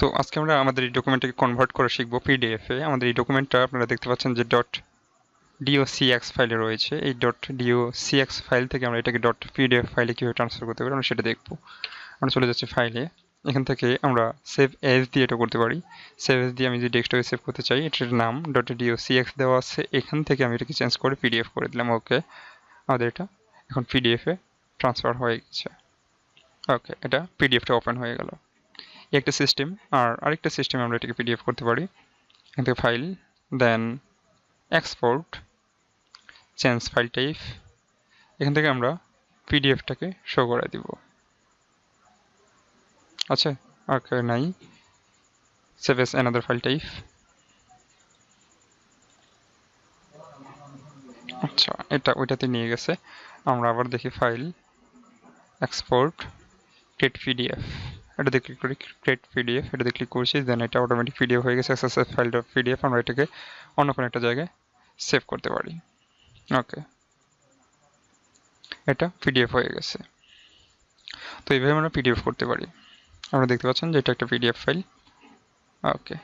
তো আজকে আমরা আমাদের এই ডকুমেন্টটাকে কনভার্ট করে শিখব পিডিএফে আমাদের এই ডকুমেন্টটা আপনারা দেখতে পাচ্ছেন যে ডট ডিওসিএক্স ফাইলে রয়েছে। এই ডট ডিওসিএক্স ফাইল থেকে আমরা এটাকে ডট পিডিএফ ফাইলে কীভাবে ট্রান্সফার করতে পারি, আমরা সেটা দেখব। আমরা চলে যাচ্ছি ফাইলে এখান থেকে আমরা সেভ এস দিয়ে এটা করতে পারি। সেভ এস দিয়ে আমি যে ডেস্কটপে সেভ করতে চাই, এটার নাম ডট ডিওসিএক্স দেওয়া আছে। এখান থেকে আমি এটাকে চেঞ্জ করে পিডিএফ করে দিলাম। ওকে, আমাদের এটা এখন পিডিএফে ট্রান্সফার হয়ে গেছে। ওকে, এটা পিডিএফটা ওপেন হয়ে গেল। একটা সিস্টেম আর আরেকটা সিস্টেমে আমরা এটাকে পিডিএফ করতে পারি। এখান থেকে file then export change file type এখান থেকে আমরা পিডিএফটাকে শো করে দিব। আচ্ছা ওকে নাই। Save as another file type আচ্ছা এটা ওইটাতে নিয়ে গেছে। আমরা আবার দেখি ফাইল এক্সপোর্ট ক্রিয়েট পিডিএফ এটাতে ক্লিক করি ক্রিয়েট পিডিএফ এটাতে ক্লিক করছি দেন এটা অটোমেটিক পিডিএফ হয়ে গেছে সাকসেস ফাইল পিডিএফ আমরা এটাকে অন্য কোনো একটা জায়গায় সেভ করতে পারি। ওকে এটা পিডিএফ হয়ে গেছে। তো এইভাবে আমরা পিডিএফ করতে পারি। আমরা দেখতে পাচ্ছেন যে এটা একটা পিডিএফ ফাইল ওকে